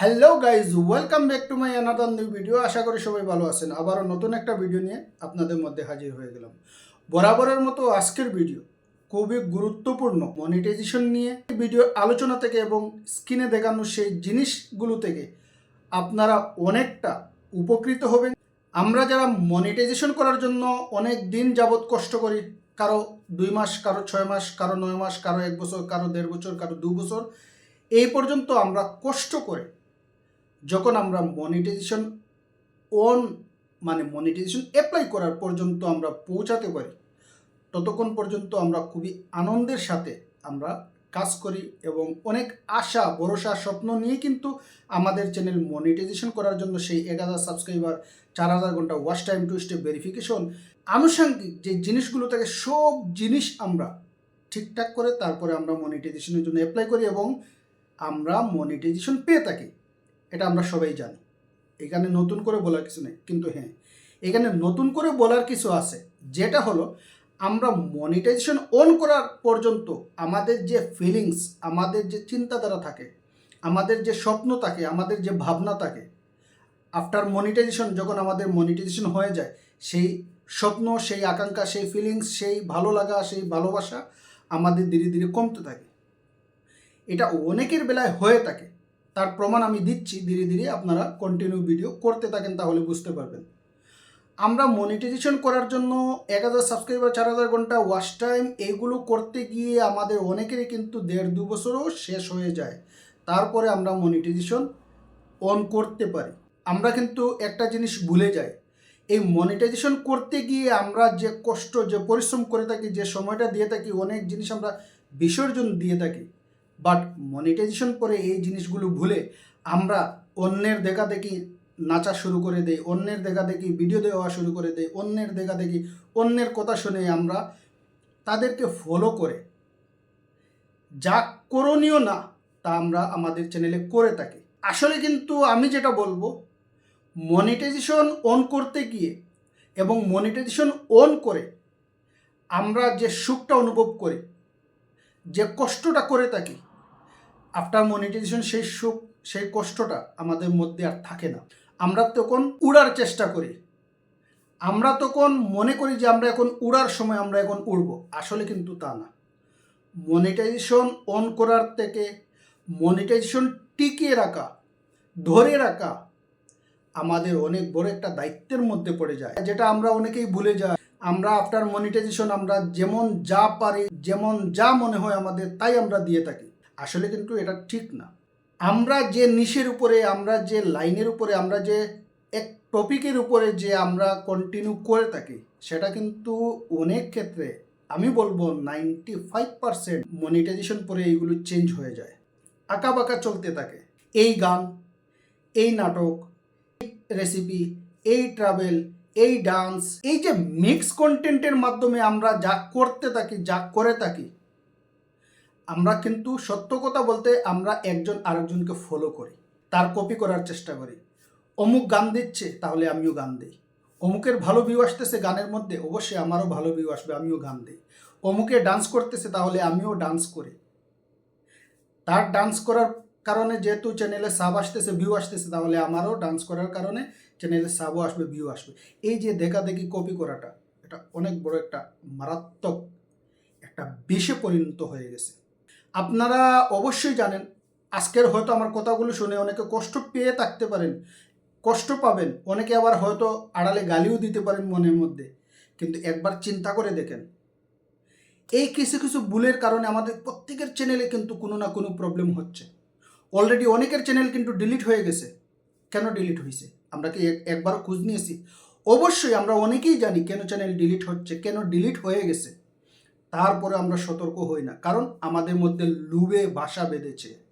Hello guys welcome back to my another new video আশা করি সবাই ভালো আছেন। আবারও নতুন একটা ভিডিও নিয়ে আপনাদের মধ্যে হাজির হয়ে গেলাম। বরাবরের মতো আজকের ভিডিও খুবই গুরুত্বপূর্ণ মনিটাইজেশন নিয়ে। ভিডিও আলোচনা থেকে এবং স্ক্রিনে দেখানো সেই জিনিসগুলো থেকে আপনারা অনেকটা উপকৃত হবেন। আমরা যারা মনিটাইজেশন করার জন্য অনেক দিন যাবৎ কষ্ট করি, কারও দুই মাস, কারও ছয় মাস, কারও নয় মাস, কারও এক বছর, কারও দেড় বছর, কারও দু বছর, এই পর্যন্ত আমরা কষ্ট করে যখন আমরা মনিটাইজেশন অন মানে মনিটাইজেশন অ্যাপ্লাই করার পর্যন্ত আমরা পৌঁছাতে পারি, ততক্ষণ পর্যন্ত আমরা খুবই আনন্দের সাথে আমরা কাজ করি এবং অনেক আশা, ভরসা, স্বপ্ন নিয়ে কিন্তু আমাদের চ্যানেল মনিটাইজেশন করার জন্য সেই এক হাজার সাবস্ক্রাইবার চার হাজার ঘণ্টা watch time two step verification আনুষঙ্গিক যে জিনিসগুলো থাকে সব জিনিস আমরা ঠিকঠাক করে তারপরে আমরা মনিটাইজেশনের জন্য অ্যাপ্লাই করি এবং আমরা মনিটাইজেশন পেয়ে থাকি। এটা আমরা সবাই জানি। এখানে নতুন করে বলার কিছু নেই, কিন্তু হ্যাঁ এখানে নতুন করে বলার কিছু আছে, যেটা হলো আমরা মনিটাইজেশন অন করার পর্যন্ত আমাদের যে ফিলিংস আমাদের যে চিন্তাধারা থাকে, আমাদের যে স্বপ্ন থাকে, আমাদের যে ভাবনা থাকে আফটার মনিটাইজেশন যখন আমাদের মনিটাইজেশন হয়ে যায়, সেই স্বপ্ন, সেই আকাঙ্ক্ষা, সেই ফিলিংস সেই ভালো লাগা, সেই ভালোবাসা আমাদের ধীরে ধীরে কমতে থাকে। এটা অনেকের বেলায় হয়ে থাকে। তার প্রমাণ আমি দিচ্ছি, ধীরে ধীরে আপনারা কন্টিনিউ ভিডিও করতে থাকেন তাহলে বুঝতে পারবেন। আমরা মনিটাইজেশন করার জন্য এক হাজার সাবস্ক্রাইবার চার হাজার ঘণ্টা ওয়াচ টাইম এইগুলো করতে গিয়ে আমাদের অনেকেরই কিন্তু দেড় দু বছরও শেষ হয়ে যায়। তারপরে আমরা মনিটাইজেশন অন করতে পারি। আমরা কিন্তু একটা জিনিস ভুলে যাই। এই মনিটাইজেশন করতে গিয়ে আমরা যে কষ্ট, যে পরিশ্রম করে থাকি, যে সময়টা দিয়ে থাকি, অনেক জিনিস আমরা বিসর্জন দিয়ে থাকি। বাট মনিটাইজেশন করে এই জিনিসগুলো ভুলে আমরা অন্যের দেখা দেখি নাচা শুরু করে দেই, অন্যের দেখা দেখি ভিডিও দেওয়া শুরু করে দেই, অন্যের দেখা দেখি অন্যের কথা শুনে আমরা তাদেরকে ফলো করে। যা করণীয় না, তা আমরা আমাদের চ্যানেলে করে থাকি। আসলে কিন্তু আমি যেটা বলব মনিটাইজেশন অন করতে গিয়ে এবং মনিটাইজেশন অন করে আমরা যে সুখটা অনুভব করি, যে কষ্টটা করে থাকি আফটার মনিটাইজেশন সেই সুখ, সেই কষ্টটা আমাদের মধ্যে আর থাকে না। আমরা তখন উড়ার চেষ্টা করি। আমরা তখন মনে করি যে আমরা এখন উড়ার সময় আমরা এখন উড়বো। আসলে কিন্তু তা না। মনিটাইজেশন অন করার থেকে মনিটাইজেশন টিকিয়ে রাখা, ধরে রাখা আমাদের অনেক বড় একটা দায়িত্বের মধ্যে পড়ে যায়। যেটা আমরা অনেকেই ভুলে যাই। আমরা আফটার মনিটাইজেশন আমরা যেমন যা পারি, যেমন যা মনে হয় আমাদের, তাই আমরা দিয়ে থাকি। আসলে কিন্তু এটা ঠিক না। আমরা যে নিশের উপরে, আমরা যে লাইনের উপরে, আমরা যে এক টপিকের উপরে যে আমরা কন্টিনিউ করে থাকি, সেটা কিন্তু অনেক ক্ষেত্রে আমি বলব নাইনটি ফাইভ পার্সেন্ট মনিটাইজেশন পরে এইগুলো চেঞ্জ হয়ে যায়। আঁকা বাঁকা চলতে থাকে। এই গান, এই নাটক, এই রেসিপি এই ট্রাভেল এই ডান্স এই যে মিক্স কন্টেন্টের মাধ্যমে আমরা যা করতে থাকি, যা করে থাকি আমরা কিন্তু সত্য কথা বলতে আমরা একজন আরেকজনকে ফলো করি, তার কপি করার চেষ্টা করি। অমুক গান দিচ্ছে, তাহলে আমিও গান দিই। অমুকের ভালো ভিউ আসতেছে গানের মধ্যে, অবশ্যই আমারও ভালো ভিউ আসবে, আমিও গান দিই। অমুকে ডান্স করতেছে, তাহলে আমিও ডান্স করি। তার ডান্স করার কারণে যেহেতু চ্যানেলে সাব আসতেছে ভিউ আসতেছে, তাহলে আমারও ডান্স করার কারণে চ্যানেলে সাবও আসবে ভিউ আসবে। এই যে দেখা দেখি কপি করাটা, এটা অনেক বড় একটা মারাত্মক, একটা বিষে পরিণত হয়ে গেছে। আপনারা অবশ্যই জানেন, আজকের হয়তো আমার কথাগুলো শুনে অনেকে কষ্ট পেয়ে থাকতে পারেন, কষ্ট পাবেন, অনেকে আবার হয়তো আড়ালে গালিও দিতে পারেন মনের মধ্যে। কিন্তু একবার চিন্তা করে দেখেন, এই কিছু কিছু ভুলের কারণে আমাদের প্রত্যেকের চ্যানেলে কিন্তু কোনো না কোনো প্রবলেম হচ্ছে। অলরেডি অনেকের চ্যানেল কিন্তু ডিলিট হয়ে গেছে। কেন ডিলিট হয়েছে আমরা কি এক- একবারও খোঁজ নিয়েছি? অবশ্যই আমরা অনেকেই জানি কেন চ্যানেল ডিলিট হচ্ছে, কেন ডিলিট হয়ে গেছে। তারপরে আমরা সতর্ক হই না। কারণ আমাদের মধ্যে লুবে বাসা বেঁধেছে।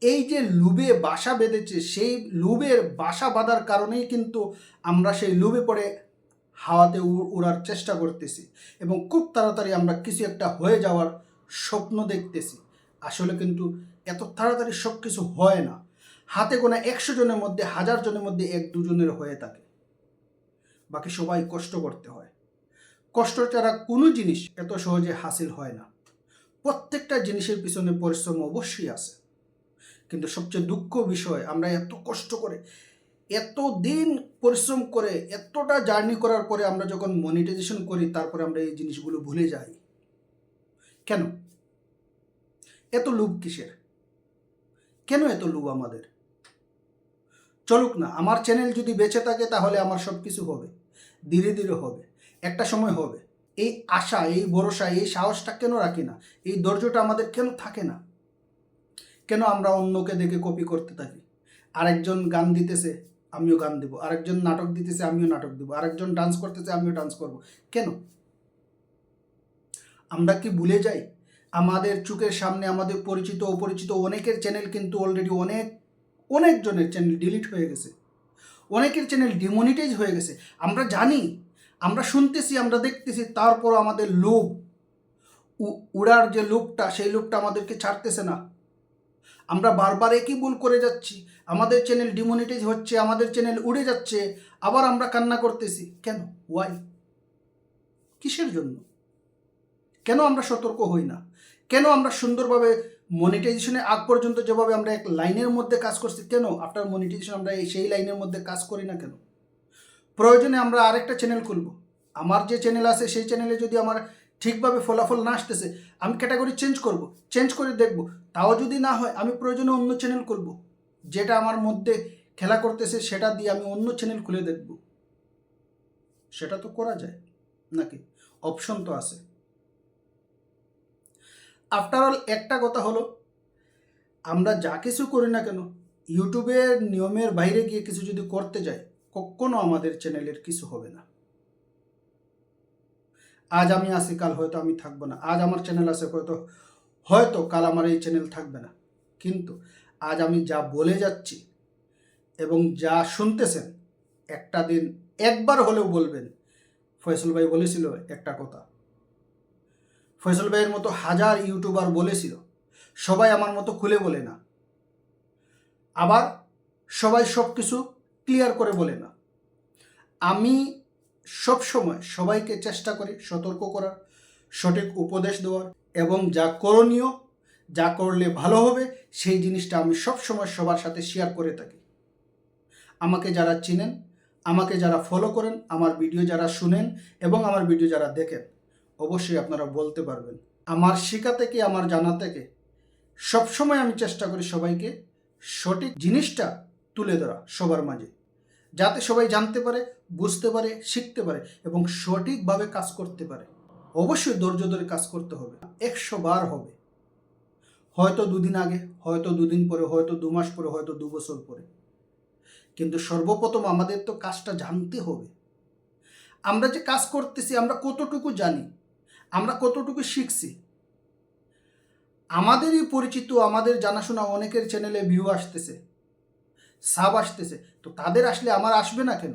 এই যে লুবে বাসা বেঁধেছে, সেই লুবের বাসা বাঁধার কারণেই কিন্তু আমরা সেই লুবে পড়ে হাওয়াতে উড়ার চেষ্টা করতেছি এবং খুব তাড়াতাড়ি আমরা কিছু একটা হয়ে যাওয়ার স্বপ্ন দেখতেছি। আসলে কিন্তু এত তাড়াতাড়ি সব কিছু হয় না। হাতে গোনা একশো জনের মধ্যে, হাজার জনের মধ্যে এক দুজনের হয়ে থাকে। বাকি সবাই কষ্ট করতে হয়। কষ্ট ছাড়া কোনো জিনিস এত সহজে হাসিল হয় না। প্রত্যেকটা জিনিসের পিছনে পরিশ্রম অবশ্যই আছে। কিন্তু সবচেয়ে দুঃখ বিষয়, আমরা এত কষ্ট করে, এত দিন পরিশ্রম করে, এতটা জার্নি করার পরে আমরা যখন মনিটাইজেশন করি, তারপরে আমরা এই জিনিসগুলো ভুলে যাই। কেন? এত লোভ কিসের? কেন এত লোভ আমাদের? চলুক না, আমার চ্যানেল যদি বেঁচে থাকে তাহলে আমার সব কিছু হবে, ধীরে ধীরে হবে। একটা সময় হবে। এই আশা, এই ভরসা, এই সাহসটা কেন রাখি না? এই ধৈর্যটা আমাদের কেন থাকে না? কেন আমরা অন্যকে দেখে কপি করতে থাকি? আরেকজন গান দিতেছে, আমিও গান দেবো। আরেকজন নাটক দিতেছে, আমিও নাটক দেবো। আরেকজন ডান্স করতেছে, আমিও ডান্স করব। কেন? আমরা কি ভুলে যাই? আমাদের চোখের সামনে আমাদের পরিচিত, অপরিচিত অনেকের চ্যানেল কিন্তু অলরেডি অনেক, অনেকজনের চ্যানেল ডিলিট হয়ে গেছে। অনেকের চ্যানেল ডিমনিটাইজ হয়ে গেছে। আমরা জানি আমরা শুনতেছি, আমরা দেখতেছি তারপর আমাদের লোভ। উড়ার যে লোভটা, সেই লোভটা আমাদেরকে ছাড়তেছে না। আমরা বারবার একই ভুল করে যাচ্ছি। আমাদের চ্যানেল ডিমনিটাইজ হচ্ছে, আমাদের চ্যানেল উড়ে যাচ্ছে, আবার আমরা কান্না করতেছি। কেন? ওয়াই কিসের জন্য? কেন আমরা সতর্ক হই না? কেন আমরা সুন্দরভাবে মনিটাইজেশনে আগ পর্যন্ত যেভাবে আমরা এক লাইনের মধ্যে কাজ করছি, কেন? আফটার মনিটাইজেশন আমরা সেই লাইনের মধ্যে কাজ করি না কেন? প্রয়োজনে আমরা আরেকটা চ্যানেল খুলব। আমার যে চ্যানেল আছে, সেই চ্যানেলে যদি আমার ঠিকভাবে ফলাফল না আসতেছে, আমি ক্যাটাগরি চেঞ্জ করব চেঞ্জ করে দেখব। তাও যদি না হয়, আমি প্রয়োজনে অন্য চ্যানেল খুলব। যেটা আমার মধ্যে খেলা করতেছে, সেটা দিয়ে আমি অন্য চ্যানেল খুলে দেখব। সেটা তো করা যায় নাকি? অপশন তো আছে। আফটার অল একটা কথা হলো, আমরা যা কিছু করি না কেন ইউটিউবের নিয়মের বাইরে গিয়ে কিছু যদি করতে যাই কখনো আমাদের চ্যানেলের কিছু হবে না। আজ আমি আসি কাল হয়তো আমি থাকব না। আজ আমার চ্যানেল আছে, হয়তো হয়তো কাল আমার এই চ্যানেল থাকবে না। কিন্তু আজ আমি যা বলে যাচ্ছি এবং যা শুনতেছেন, একটা দিন একবার হলেও বলবেন। ফয়সল ভাই বলেছিল একটা কথা। ফয়সল ভাইয়ের মতো হাজার ইউটিউবার বলেছিল, সবাই আমার মতো খুলে বলে না। আবার সবাই সব কিছু ক্লিয়ার করে বলে না। আমি সব সময় সবাইকে চেষ্টা করি সতর্ক করার, সঠিক উপদেশ দেওয়ার এবং যা করণীয়, যা করলে ভালো হবে, সেই জিনিসটা আমি সব সময় সবার সাথে শেয়ার করে থাকি। আমাকে যারা চিনেন, আমাকে যারা ফলো করেন, আমার ভিডিও যারা শুনেন এবং আমার ভিডিও যারা দেখেন, অবশ্যই আপনারা বলতে পারবেন, আমার শেখা থেকে, আমার জানা থেকে সবসময় আমি চেষ্টা করি সবাইকে সঠিক জিনিসটা তুলে ধরা সবার মাঝে। যাতে সবাই জানতে পারে, বুঝতে পারে, শিখতে পারে এবং সঠিকভাবে কাজ করতে পারে। অবশ্যই ধৈর্য ধরে কাজ করতে হবে। একশো বার হবে। হয়তো দুদিন আগে, হয়তো দুদিন পরে, হয়তো দু মাস পরে, হয়তো দু বছর পরে। কিন্তু সর্বপ্রথম আমাদের তো কাজটা জানতে হবে। আমরা যে কাজ করতেছি, আমরা কতটুকু জানি? আমরা কতটুকু শিখছি? আমাদেরই পরিচিত, আমাদের জানাশোনা অনেকের চ্যানেলে ভিউ আসতেছে। সাব আসতেছে, তো তাদের আসলে আমার আসবে না কেন?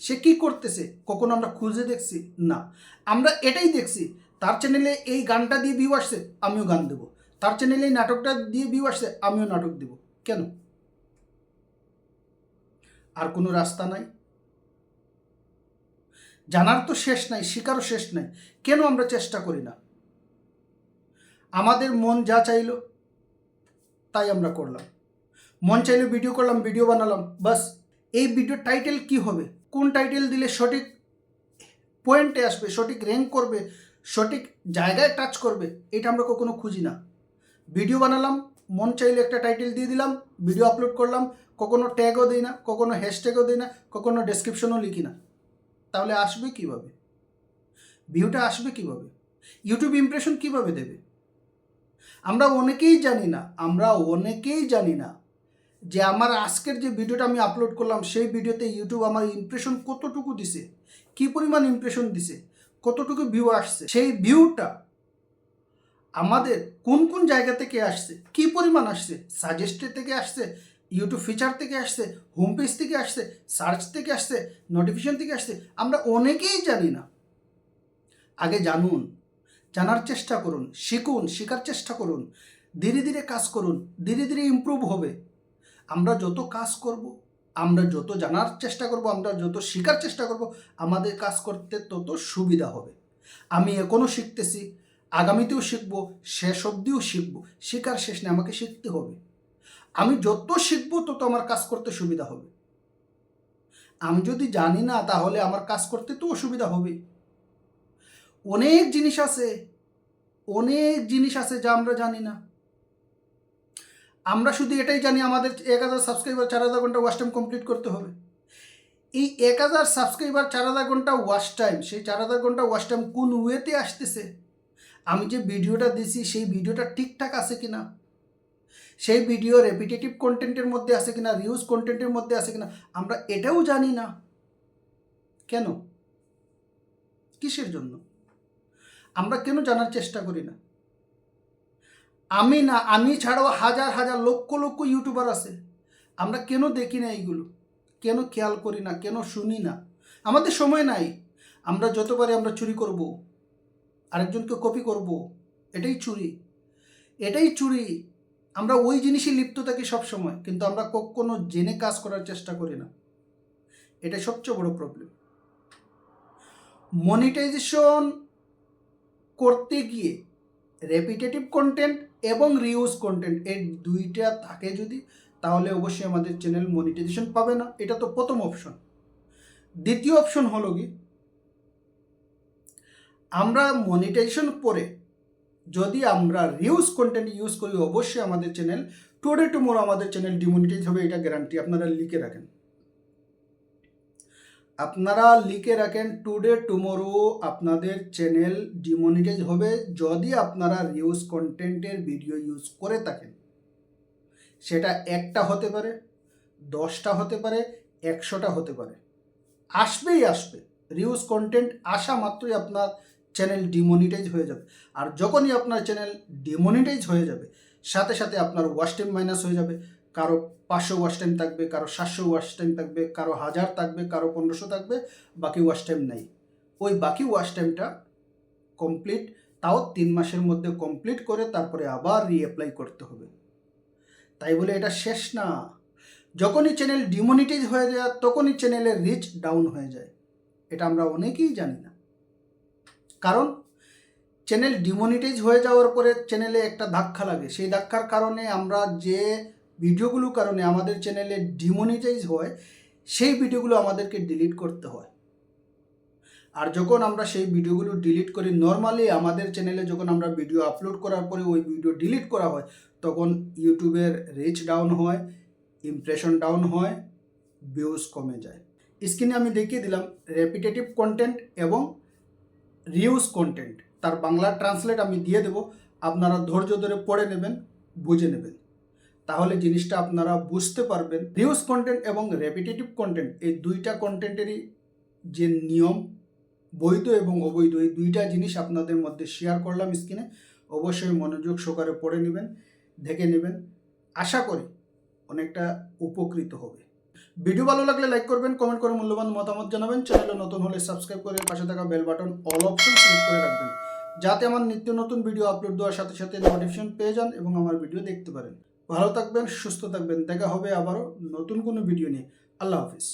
সে কি করতেছে? কখনো আমরা খুঁজে দেখছি না। আমরা এটাই দেখছি, তার চ্যানেলে এই গানটা দিয়ে ভিউ আসছে, আমিও গান দেবো। তার চ্যানেলে এই নাটকটা দিয়ে ভিউ আসছে, আমিও নাটক দেব। কেন? আর কোনো রাস্তা নাই। জানার তো শেষ নাই, শিকারও শেষ নাই। কেন আমরা চেষ্টা করি না? আমাদের মন যা চাইলো, তাই আমরা করলাম। মন চাইলে ভিডিও করলাম ভিডিও বানালাম, বাস। এই ভিডিও টাইটেল কি হবে? কোন টাইটেল দিলে সঠিক পয়েন্টে আসবে, সঠিক র্যাঙ্ক করবে, সঠিক জায়গায় টাচ করবে, এটা আমরা কখনো খুঁজি না। ভিডিও বানালাম, মন চাইলে একটা টাইটেল দিয়ে দিলাম ভিডিও আপলোড করলাম, কখনো ট্যাগও দিই না, কখনো হ্যাশট্যাগও দিই না, কখনো ডেসক্রিপশনও লিখি না। তাহলে আসবে কীভাবে? ভিউটা আসবে কীভাবে? ইউটিউব ইমপ্রেশন কীভাবে দেবে? আমরা অনেকেই জানি না, আমরা অনেকেই জানি না যে আমার আজকের যে ভিডিওটা আমি আপলোড করলাম, সেই ভিডিওতে ইউটিউব আমার ইমপ্রেশন কতটুকু দিছে? কি পরিমাণ ইমপ্রেশন দিছে? কতটুকু ভিউ আসছে? সেই ভিউটা আমাদের কোন কোন জায়গা থেকে আসছে? কি পরিমাণ আসছে? সাজেস্টেড থেকে আসছে? ইউটিউব ফিচার থেকে আসছে? হোম পেজ থেকে আসছে? সার্চ থেকে আসছে? নোটিফিকেশন থেকে আসছে? আমরা অনেকেই জানি না। আগে জানুন, জানার চেষ্টা করুন, শিখুন, শেখার চেষ্টা করুন, ধীরে ধীরে কাজ করুন, ধীরে ধীরে ইমপ্রুভ হবে। আমরা যত কাজ করব, আমরা যত জানার চেষ্টা করব, আমরা যত শেখার চেষ্টা করব, আমাদের কাজ করতে তত সুবিধা হবে। আমি এখনও শিখতেছি, আগামীতেও শিখব, শেষ অবধিও শিখব, শেখার শেষ নেই, আমাকে শিখতে হবে। আমি যত শিখব, তত আমার কাজ করতে সুবিধা হবে। আমি যদি জানি না, তাহলে আমার কাজ করতে তো অসুবিধা হবে। অনেক জিনিস আছে, অনেক জিনিস আছে যা আমরা জানি না। আমরা শুধু এটাই জানি আমাদের এক হাজার সাবস্ক্রাইবার চার হাজার ঘণ্টা ওয়াচ টাইম কমপ্লিট করতে হবে। এই এক হাজার সাবস্ক্রাইবার চার হাজার ঘণ্টা ওয়াচ টাইম সেই চার হাজার ঘণ্টা ওয়াচ টাইম কোন ওয়েতে আসতেছে? আমি যে ভিডিওটা দিছি, সেই ভিডিওটা ঠিকঠাক আছে কি না সেই ভিডিও রেপিটেটিভ কন্টেন্টের মধ্যে আছে কিনা? রিউজ কন্টেন্টের মধ্যে আছে কিনা? আমরা এটাও জানি না। কেন? কিসের জন্য? আমরা কেন জানার চেষ্টা করি না? আমি না, আমি ছাড়াও হাজার হাজার, লক্ষ লক্ষ ইউটিউবার আছে। আমরা কেন দেখি না এইগুলো? কেন খেয়াল করি না? কেন শুনি না? আমাদের সময় নাই। আমরা যতবারে আমরা চুরি করব, আরেকজনকে কপি করব, এটাই চুরি। এটাই চুরি। আমরা ওই জিনিসই লিপ্ত থাকি সব সময় কিন্তু আমরা কখনো জেনে কাজ করার চেষ্টা করি না। এটা সবচেয়ে বড় প্রবলেম মনিটাইজেশন করতে গিয়ে রেপিটেটিভ কন্টেন্ট এবং রিউজ কন্টেন্ট এই দুইটা থাকে যদি, তাহলে অবশ্যই আমাদের চ্যানেল মনিটাইজেশন পাবে না। এটা তো প্রথম অপশন দ্বিতীয় অপশন হলো কি? আমরা মনিটাইজেশন পরে যদি আমরা রিউজ কন্টেন্ট ইউজ করি, অবশ্যই আমাদের চ্যানেল টুডে টুমোরো আমাদের চ্যানেল ডিমনিটাইজ হবে, এটা গ্যারান্টি আপনারা লিখে রাখেন। আপনারা লিখে রাখেন টুডে টুমোরো আপনাদের চ্যানেল ডিমনিটাইজ হবে যদি আপনারা রিউজ কন্টেন্টের ভিডিও ইউজ করে থাকেন। সেটা একটা হতে পারে, দশটা হতে পারে, একশোটা হতে পারে। আসবেই আসবে রিউজ কন্টেন্ট আসা মাত্রই আপনার চ্যানেল ডিমনিটাইজ হয়ে যাবে। আর যখনই আপনার চ্যানেল ডিমনিটাইজ হয়ে যাবে, সাথে সাথে আপনার টাইম মাইনাস হয়ে যাবে। কারও পাঁচশো ওয়াচ টাইম থাকবে, কারও সাতশো ওয়াচ টাইম থাকবে, কারও হাজার থাকবে, কারও পনেরোশো থাকবে, বাকি ওয়াশ টাইম নাই। ওই বাকি ওয়াশ টাইমটা কমপ্লিট, তাও তিন মাসের মধ্যে কমপ্লিট করে তারপরে আবার রিঅ্যাপ্লাই করতে হবে। তাই বলে এটা শেষ না। যখনই চ্যানেল ডিমনিটাইজ হয়ে যায়, তখনই চ্যানেলের রিচ ডাউন হয়ে যায়। এটা আমরা অনেকেই জানি না। কারণ চ্যানেল ডিমনিটাইজ হয়ে যাওয়ার পরে চ্যানেলে একটা ধাক্কা লাগে। সেই ধাক্কার কারণে আমরা যে ভিডিওগুলোর কারণে আমাদের চ্যানেলে ডিমনিটাইজ হয়, সেই ভিডিওগুলো আমাদেরকে ডিলিট করতে হয়। আর যখন আমরা সেই ভিডিওগুলো ডিলিট করি নর্মালি আমাদের চ্যানেলে যখন আমরা ভিডিও আপলোড করার পরে ওই ভিডিও ডিলিট করা হয়, তখন ইউটিউবের রিচ ডাউন হয় ইমপ্রেশন ডাউন হয় ভিউজ কমে যায়। স্ক্রিনে আমি দেখিয়ে দিলাম রেপিটেটিভ কন্টেন্ট এবং রিউজ কন্টেন্ট তার বাংলা ট্রান্সলেট আমি দিয়ে দেব, আপনারা ধৈর্য ধরে পড়ে নেবেন, বুঝে নেবেন। তাহলে জিনিসটা আপনারা বুঝতে পারবেন। রিউজ কন্টেন্ট এবং রেপিটেটিভ কন্টেন্ট এই দুইটা কন্টেন্টেরই যে নিয়ম, বৈধ এবং অবৈধ, এই দুইটা জিনিস আপনাদের মধ্যে শেয়ার করলাম স্ক্রিনে অবশ্যই মনোযোগ সহকারে পড়ে নেবেন, দেখে নেবেন। আশা করি অনেকটা উপকৃত হবে। ভিডিও ভালো লাগলে লাইক করবেন কমেন্ট করে মূল্যবান মতামত জানাবেন। চ্যানেলে নতুন হলে সাবস্ক্রাইব করে পাশে থাকা bell button all option select করে রাখবেন। যাতে আমার নিত্য নতুন ভিডিও আপলোড দেওয়ার সাথে সাথে নোটিফিকেশন পেয়ে যান এবং আমার ভিডিও দেখতে পারেন। ভালো থাকবেন সুস্থ থাকবেন। দেখা হবে আবারও নতুন কোনো ভিডিও নিয়ে। আল্লাহ হাফিজ।